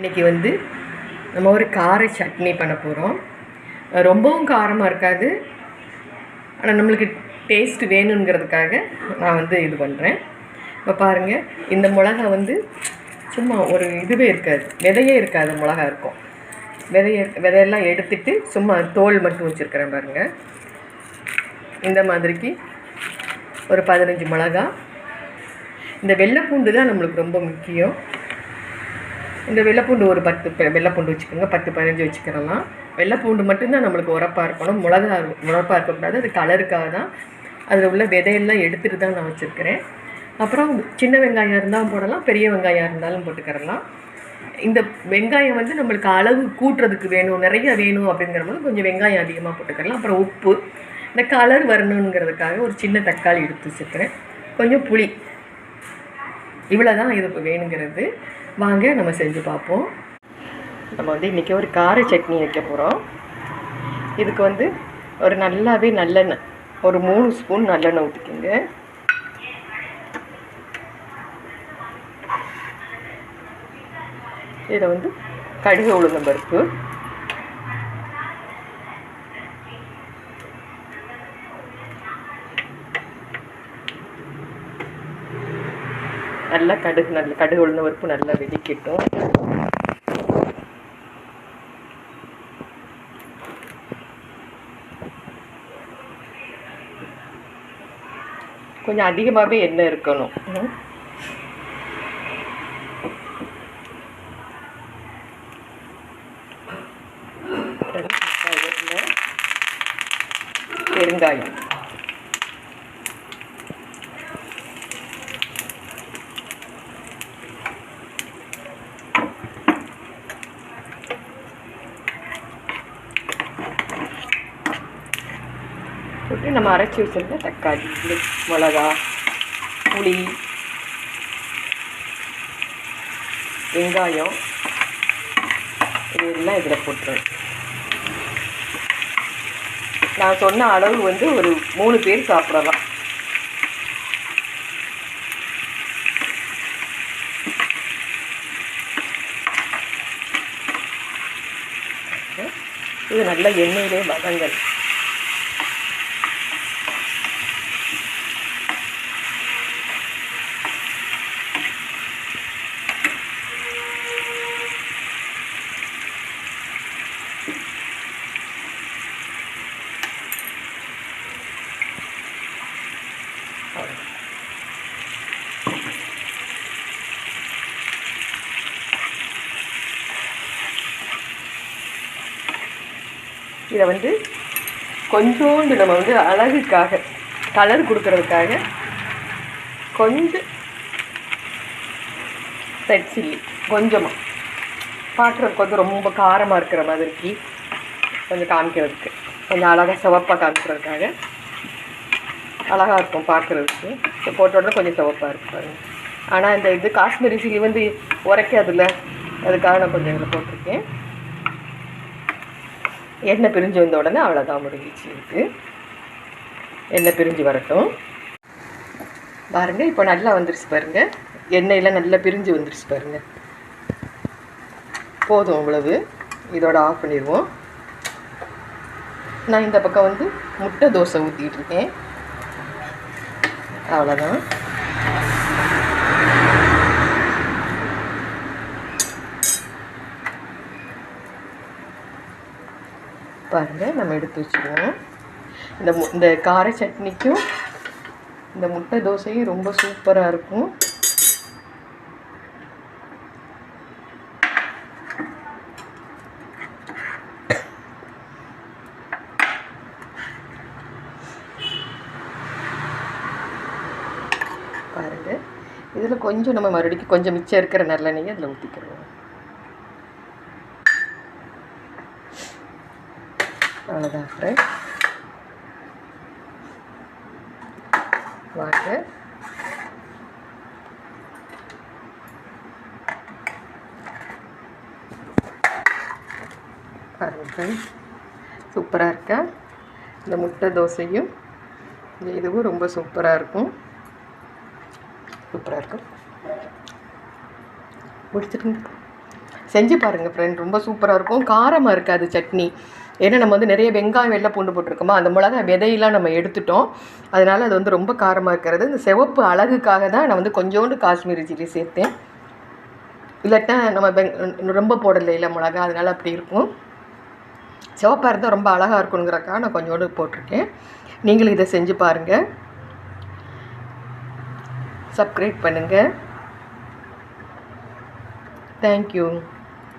இன்றைக்கி வந்து நம்ம ஒரு கார சட்னி பண்ண போகிறோம் ரொம்பவும் காரமாக இருக்காது. ஆனால் நம்மளுக்கு டேஸ்ட் வேணுங்கிறதுக்காக நான் வந்து இது பண்ணுறேன் இப்போ பாருங்கள் இந்த மிளகா வந்து சும்மா ஒரு இதுவே இருக்காது. விதையே இருக்காது மிளகா இருக்கும். விதைய விதையெல்லாம் எடுத்துட்டு சும்மா தோல் மட்டும் வச்சுருக்கிறேன் பாருங்கள் இந்த மாதிரிக்கு ஒரு பதினஞ்சு மிளகா. இந்த வெள்ளைப்பூண்டு தான் நம்மளுக்கு ரொம்ப முக்கியம். இந்த வெள்ளைப்பூண்டு ஒரு பத்து வெள்ளைப்பூண்டு வச்சுக்கோங்க பத்து பதினஞ்சு வச்சுக்கிறலாம் வெள்ளைப்பூண்டு மட்டும்தான் நம்மளுக்கு உரப்பாக இருக்கணும். மிளகா உரப்பாக இருக்கக்கூடாது. அது கலருக்காக தான். அதில் உள்ள விதையெல்லாம் எடுத்துகிட்டு தான் நான் வச்சுருக்கிறேன். அப்புறம் சின்ன வெங்காயம் இருந்தாலும் போடலாம் பெரிய வெங்காயம் இருந்தாலும் போட்டுக்கிறலாம். இந்த வெங்காயம் வந்து நம்மளுக்கு அளவு கூட்டுறதுக்கு வேணும் நிறைய வேணும் அப்படிங்கிற போது கொஞ்சம் வெங்காயம் அதிகமாக போட்டுக்கிறலாம். அப்புறம் உப்பு. இந்த கலர் வரணுங்கிறதுக்காக ஒரு சின்ன தக்காளி எடுத்து வச்சுருக்கிறேன். கொஞ்சம் புளி. இவ்வளோ தான் இதுக்கு வேணுங்கிறது. வாங்க நம்ம செஞ்சு பார்ப்போம். நம்ம வந்து இன்றைக்கி ஒரு கார சட்னி வைக்க போகிறோம் இதுக்கு வந்து ஒரு நல்லாவே நல்லெண்ணெய் ஒரு மூணு ஸ்பூன் நல்லெண்ணெய் ஊற்றிக்கோங்க இதை வந்து கடுகு உளுந்தம் நல்லா கடுகு நல்ல கடுகு உளுந்த பருப்பு நல்லா வெடிக்கட்டும். கொஞ்சம் அதிகமாகவே எண்ணெய் இருக்கணும். பெருங்காயம். போட்டு நம்ம அரைச்சி வச்சுருந்த தக்காளி மிளகா புளி வெங்காயம் இதெல்லாம் இதில் போட்டுருவேன். நான் சொன்ன அளவு வந்து ஒரு மூணு பேர் சாப்பிடலாம். இது நல்ல எண்ணெயிலே வதங்கல் இதை வந்து கொஞ்சோண்டு நம்ம வந்து அழகுக்காக கலர் கொடுக்கறதுக்காக கொஞ்சம் ரெட் சில்லி கொஞ்சமாக பார்க்குறதுக்கு வந்து ரொம்ப காரமாக இருக்கிற மாதிரிக்கு கொஞ்சம் காமிக்கிறதுக்கு கொஞ்சம் அழகாக சிவப்பாக காமிக்கிறதுக்காக அழகாக இருக்கும் பார்க்குறதுக்கு. இப்போ போட்டோட கொஞ்சம் சிவப்பாக இருக்கும் ஆனால் இந்த இது காஷ்மீரி சில்லி வந்து உரைக்காதுல்ல. அதுக்காக நான் கொஞ்சம் இதில் போட்டிருக்கேன். எண்ணெய் பிரிஞ்சு வந்த உடனே அவ்வளோதான் முடிஞ்சிச்சு இருக்கு எண்ணெய் பிரிஞ்சு வரட்டும். பாருங்கள் இப்போ நல்லா வந்துருச்சு பாருங்கள் எண்ணெயெல்லாம் நல்லா பிரிஞ்சு வந்துருச்சு பாருங்கள் போதும் அவ்வளவு. இதோட ஆஃப் பண்ணிடுவோம். நான் இந்த பக்கம் வந்து முட்டை தோசை ஊற்றிக்கிட்டு இருக்கேன். அவ்வளோதான் பாருங்கள் நம்ம எடுத்து வச்சுருவோம். இந்த இந்த கார சட்னிக்கும் இந்த முட்டை தோசையும் ரொம்ப சூப்பராக இருக்கும். பாருங்கள் இதில் கொஞ்சம் நம்ம மறுபடியும் கொஞ்சம் மிச்சம் இருக்கிற நல்லெண்ணெயை அதில் ஊற்றிக்கிடுவோம் அவ்வளோதான் ஃப்ரெண்ட் வாட்டர் பாருங்க ஃப்ரெண்ட்ஸ் சூப்பராக இருக்கா? இந்த முட்டை தோசையும் இதுவும் ரொம்ப சூப்பராக இருக்கும். சூப்பராக இருக்கும். முடிச்சிருங்க செஞ்சு பாருங்கள் ஃப்ரெண்ட் ரொம்ப சூப்பராக இருக்கும். காரமாக இருக்காது சட்னி. ஏன்னா நம்ம வந்து நிறைய வெங்காயம் வெள்ளை பூண்டு போட்டிருக்கோமா அந்த மிளகாய் விதையெல்லாம் நம்ம எடுத்துட்டோம். அதனால் அது வந்து ரொம்ப காரமாக இருக்கிறது. இந்த சிவப்பு அழகுக்காக தான் நான் வந்து கொஞ்சோண்டு காஷ்மீரி சில்லி சேர்த்தேன். இல்லாட்டா நம்ம வெங் ரொம்ப போடலை இல்லை மிளகா அதனால் அப்படி இருக்கும். சிவப்பாக இருந்தால் ரொம்ப அழகாக இருக்கணுங்கிறக்காக நான் கொஞ்சோண்டு போட்டிருக்கேன். நீங்களும் இதை செஞ்சு பாருங்கள் சப்ஸ்கிரைப் பண்ணுங்கள் தேங்க்யூ